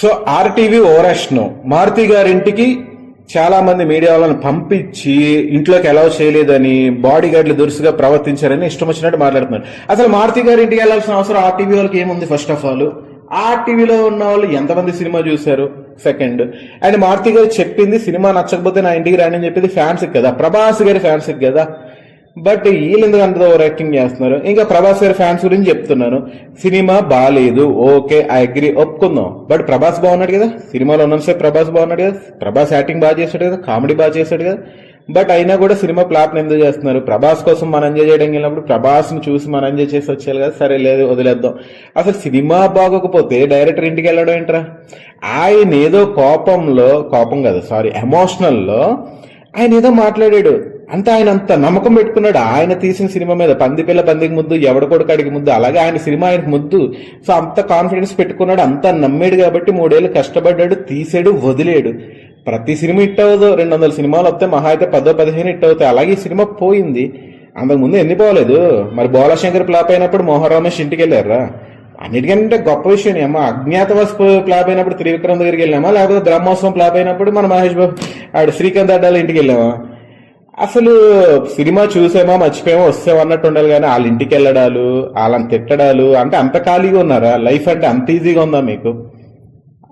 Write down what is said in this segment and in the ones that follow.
So RTV overaction Maruti గారింటికి చాలా మంది మీడియా వాళ్ళని పంపించి ఇంట్లోకి అలౌ చేయలేదని బాడీ గార్డులు దురుసుగా ప్రవర్తించారని ఇష్టం వచ్చినట్టు మాట్లాడుతున్నారు. అసలు మారుతి గారి ఇంటికి వెళ్ళాల్సిన అవసరం ఆర్టీవీ వాళ్ళకి ఏముంది ఫస్ట్ ఆఫ్ ఆల్ ఆ టీవీలో ఉన్న వాళ్ళు ఎంతమంది సినిమా చూశారు? సెకండ్ అండ్ మారుతి గారు చెప్పింది సినిమా నచ్చకపోతే నా ఇంటికి రాని అని చెప్పింది ఫ్యాన్స్ కదా. ప్రభాస్ గారి ఫ్యాన్స్కి కదా. బట్ వీళ్ళు ఎందుకు అంత ఓవర్ యాక్టింగ్ చేస్తున్నారు? ఇంకా ప్రభాస్ గారి ఫ్యాన్స్ గురించి చెప్తున్నాను. సినిమా బాగాలేదు ఓకే ఐ అగ్రి. ఒప్పుకుందాం. బట్ ప్రభాస్ బాగున్నాడు కదా. సినిమాలో ఉన్నసేపు ప్రభాస్ బాగున్నాడు కదా. ప్రభాస్ యాక్టింగ్ బాగా చేశాడు కదా. కామెడీ బాగా చేశాడు కదా. బట్ అయినా కూడా సినిమా ప్లాప్ ఎందుకు చేస్తున్నారు? ప్రభాస్ కోసం మనం ఎంజాయ్ చేయడానికి వెళ్ళినప్పుడు ప్రభాస్ని చూసి మనం ఎంజాయ్ చేసి వచ్చేయాలి కదా. సరే లేదు వదిలేద్దాం. అసలు సినిమా బాగోకపోతే డైరెక్టర్ ఇంటికి వెళ్ళడం ఏంట్రా? ఆయన ఏదో కోపంలో కోపం కదా సారీ ఎమోషనల్లో ఆయన ఏదో మాట్లాడాడు. అంత ఆయన అంత నమ్మకం పెట్టుకున్నాడు. ఆయన తీసిన సినిమా మీద పంది పిల్ల పందికి ముద్దు ఎవడ కొడుకాడికి ముద్దు అలాగే ఆయన సినిమా ఆయనకు ముద్దు. సో అంత కాన్ఫిడెన్స్ పెట్టుకున్నాడు. అంత నమ్మాడు కాబట్టి మూడేళ్ళు కష్టపడ్డాడు తీసాడు వదిలేడు. ప్రతి సినిమా హిట్ అవ్వదు. రెండు వందల సినిమాలు వస్తే మహా అయితే పదో పదిహేను హిట్ అవుతాయి. అలాగే ఈ సినిమా పోయింది. అంతకుముందు ఎన్ని పోలేదు? మరి బోలాశంకర్ ఫ్లాప్ అయినప్పుడు మోహన్ రమేష్ ఇంటికి వెళ్ళారా? అన్నిటికంటే గొప్ప విషయం ఏమో అజ్ఞాతవాస్ ప్లాప్ అయినప్పుడు త్రివిక్రమ్ దగ్గరికి వెళ్ళామా? లేకపోతే బ్రహ్మోత్సవం ప్లాప్ అయినప్పుడు మన మహేష్ బాబు ఆడు శ్రీకాంత్ అడ్డాల ఇంటికి వెళ్ళామా? అసలు సినిమా చూసేమో మర్చిపోయామో వస్తే అన్నట్టు ఉండాలి కానీ వాళ్ళ ఇంటికి వెళ్ళడాలు వాళ్ళని తిట్టడాలు అంటే అంత ఖాళీగా ఉన్నారా? లైఫ్ అంటే అంత ఈజీగా ఉందా మీకు?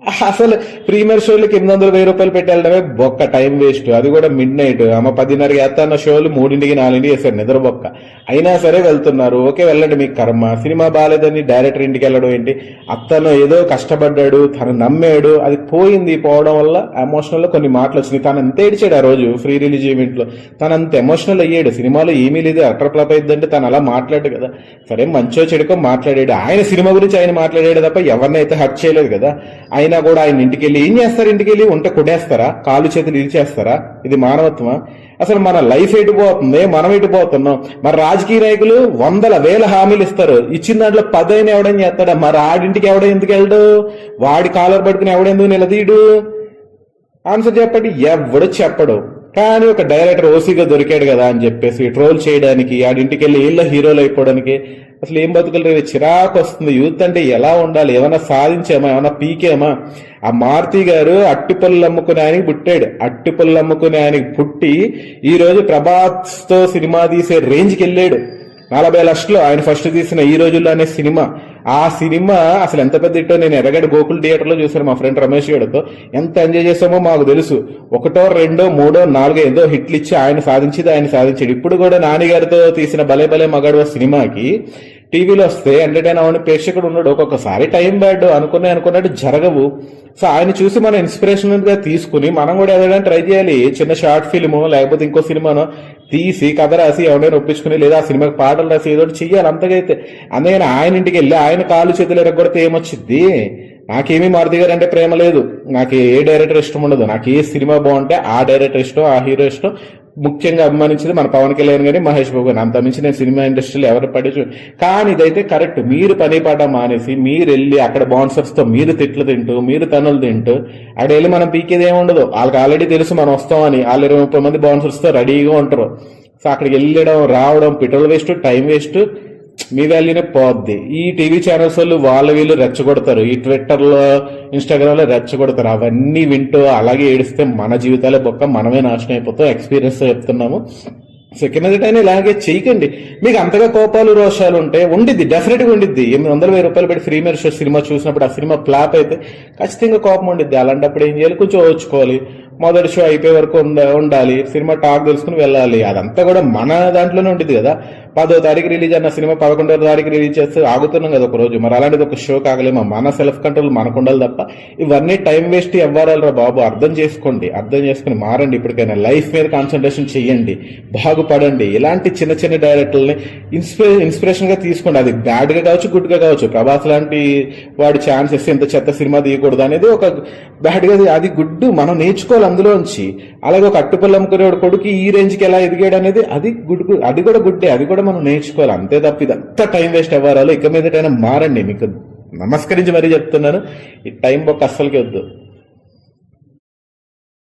అసలు ప్రీమియర్ షోలకి ఎనిమిది వందల వెయ్యి రూపాయలు పెట్టి బొక్క టైం వేస్ట్. అది కూడా మిడ్ నైట్ ఆమె పదిన్నర వేస్తాన్న షోలు మూడింటికి నాలుగింటికి వేస్తారు నిద్ర బొక్క. అయినా సరే వెళ్తున్నారు. ఓకే వెళ్ళండి మీకు కర్మ. సినిమా బాగాలేదని డైరెక్టర్ ఇంటికి వెళ్ళడం ఏంటి? అతను ఏదో కష్టపడ్డాడు తను నమ్మాడు అది పోయింది పోవడం వల్ల ఎమోషనల్లో కొన్ని మాటలు వచ్చినాయి. తను ఎంత ఏడిచాడు ఆ రోజు ఫ్రీ రిలీజ్ ఈవెంట్లో తను అంత ఎమోషనల్ అయ్యాడు. సినిమాలో ఏమీ లేదు అటర్ ఫ్లాప్ అయిందంటే తను అలా మాట్లాడు కదా. సరే మంచో చెడుకో మాట్లాడాడు. ఆయన సినిమా గురించి ఆయన మాట్లాడాడు తప్ప ఎవరినైతే హర్ట్ చేయలేదు కదా. ఆయన అయినా కూడా ఆయన ఇంటికి వెళ్ళి ఏం చేస్తారు ఇంటికి వెళ్ళి ఉంటే కొట్టేస్తారా? కాలు చేతులు ఇరిచేస్తారా? ఇది మానవత్వమా? అసలు మన లైఫ్ ఎటు పోతుంది? మనం ఎటు పోతున్నాం? మన రాజకీయ నాయకులు వందల వేల హామీలు ఇస్తారు. ఇచ్చిన దాంట్లో పదైన ఎవడని చేస్తాడా? మరి ఆడింటికి ఎవడ ఎందుకు వెళ్ళడు? వాడి కాలర్ పట్టుకుని ఎవడెందుకు నిలదీయడు? ఆన్సర్ చెప్పండి. ఎవడు చెప్పడు. కానీ ఒక డైరెక్టర్ ఓసీగా దొరికాడు కదా అని చెప్పేసి ట్రోల్ చేయడానికి ఆడింటికి వెళ్ళి వీళ్ళ హీరోలు అయిపోవడానికి అసలు ఏం బతుకులు? రేపు చిరాకు వస్తుంది. యూత్ అంటే ఎలా ఉండాలి? ఏమైనా సాధించామా? ఏమైనా పీకేమా? ఆ మారుతి గారు అట్టిపళ్ళు అమ్ముకునే ఆయనకి పుట్టాడు. అట్టిపళ్ళు అమ్ముకునే ఆయనకి పుట్టి ఈ రోజు ప్రభాస్తో సినిమా తీసే రేంజ్కి వెళ్ళాడు. నలభై లక్షలు. ఆయన ఫస్ట్ తీసిన ఈ రోజుల్లో అనే సినిమా. ఆ సినిమా అసలు ఎంత పెద్ద ఇట్టో నేను ఎర్రగడ్డ గోకుల్ థియేటర్లో చూసాను మా ఫ్రెండ్ రమేష్ గడితో ఎంత ఎంజాయ్ చేసామో మాకు తెలుసు. ఒకటో రెండో మూడో నాలుగో ఏదో హిట్లు ఇచ్చి ఆయన సాధించింది ఆయన సాధించాడు. ఇప్పుడు కూడా నాన్నగారితో తీసిన భలే భలే మగాడు సినిమాకి. టీవీలో వస్తే ఎంటర్టైన్ అవ్వని ప్రేక్షకుడు ఉన్నాడు. ఒక్కొక్కసారి టైం బ్యాడ్ అనుకునే అనుకున్నట్టు జరగవు. సో ఆయన చూసి మనం ఇన్స్పిరేషన్గా తీసుకుని మనం కూడా ఏదైనా ట్రై చేయాలి. చిన్న షార్ట్ ఫిల్మ్ లేకపోతే ఇంకో సినిమాను తీసి కథ రాసి ఎవరైనా ఒప్పించుకుని లేదా ఆ సినిమాకి పాటలు రాసి ఏదో చెయ్యాలి. అంతకైతే అందుకని ఆయన ఇంటికి వెళ్ళి ఆయన కాలు చేతులు ఎరగొడితే ఏమొచ్చింది నాకేమీ మారుతి గారు అంటే ప్రేమ లేదు. నాకు ఏ డైరెక్టర్ ఇష్టం ఉండదు. నాకు ఏ సినిమా బాగుంటే ఆ డైరెక్టర్ ఇష్టం ఆ హీరో ఇష్టం. ముఖ్యంగా అభిమానించింది మన పవన్ కళ్యాణ్ గాని మహేష్ బాబు గాని అంత మించి నేను సినిమా ఇండస్ట్రీలో ఎవరు పడి కానీ ఇదైతే కరెక్ట్. మీరు పని పాట మానేసి మీరు వెళ్ళి అక్కడ బాన్సర్స్తో మీరు తిట్లు తింటూ మీరు తనులు తింటూ అక్కడ వెళ్ళి మనం పీకేది ఏముండదు ఉండదు. వాళ్ళకి ఆల్రెడీ తెలుసు మనం వస్తామని. వాళ్ళు ఇరవై ముప్పై మంది బాన్సర్స్తో రెడీగా ఉంటారు. సో అక్కడికి వెళ్ళడం రావడం పెట్రోల్ వేస్ట్ టైం వేస్ట్ మీ వాల్యూనే పోద్ది. ఈ టీవీ ఛానల్స్ వాళ్ళు వాళ్ళ వీళ్ళు రెచ్చగొడతారు. ఈ ట్విట్టర్లో ఇన్స్టాగ్రామ్లో రెచ్చగొడతారు. అవన్నీ వింటూ అలాగే ఏడిస్తే మన జీవితాలే బొక్క మనమే నాశనం అయిపోతాం. ఎక్స్పీరియన్స్ చెప్తున్నాము. సెకండ్ అయినా ఇలాగే చేయకండి. మీకు అంతగా కోపాలు రోషాలు ఉంటే ఉండిద్ది. డెఫినెట్గా ఉండిద్ది. ఎనిమిది వందల వెయ్యి రూపాయలు పెట్టి ఫ్రీ షో సినిమా చూసినప్పుడు ఆ సినిమా ఫ్లాప్ అయితే ఖచ్చితంగా కోపం ఉండిద్ది. అలాంటప్పుడు ఏం చేయాలి? కొంచెం ఓచుకోవాలి. మొదటి షో అయిపోయే వరకు ఉండాలి. సినిమా టాక్ తెలుసుకుని వెళ్ళాలి. అదంతా కూడా మన దాంట్లోనే ఉంటుంది కదా. పదో తారీఖు రిలీజ్ అన్న సినిమా పదకొండో తారీఖు రిలీజ్ చేస్తే ఆగుతున్నాం కదా ఒక రోజు మరి అలాంటిది ఒక షో కాగలేమా? మన సెల్ఫ్ కంట్రోల్ మనకు ఉండాలి తప్ప ఇవన్నీ టైం వేస్ట్ ఎవ్వరాలరా బాబు? అర్థం చేసుకోండి. అర్థం చేసుకుని మారండి. ఇప్పటికైనా లైఫ్ మీద కాన్సన్ట్రేషన్ చేయండి బాగుపడండి. ఇలాంటి చిన్న చిన్న డైరెక్టర్ని ఇన్స్పిరే ఇన్స్పిరేషన్గా తీసుకోండి. అది బ్యాడ్గా కావచ్చు గుడ్గా కావచ్చు. ప్రభాస్ లాంటి వాడి ఛాన్స్ ఇస్తే ఇంత చెత్త సినిమా తీయకూడదు అనేది ఒక బ్యాడ్గా అది గుడ్ మనం నేర్చుకోవాలి అందులోంచి అలాగే ఒక అట్టుపల్లి అమ్ముకునేవాడు కొడుకు ఈ రేంజ్కి ఎలా ఎదిగాడు అనేది అది గుడ్ అది కూడా గుడ్డే అది కూడా మనం నేర్చుకోవాలి. అంతే తప్ప ఇదంతా టైం వేస్ట్ అవ్వాలో. ఇక మీదటైనా మారండి. మీకు నమస్కరించి మరీ చెప్తున్నాను. ఈ టైం బొక్క అస్సలకి వద్దు.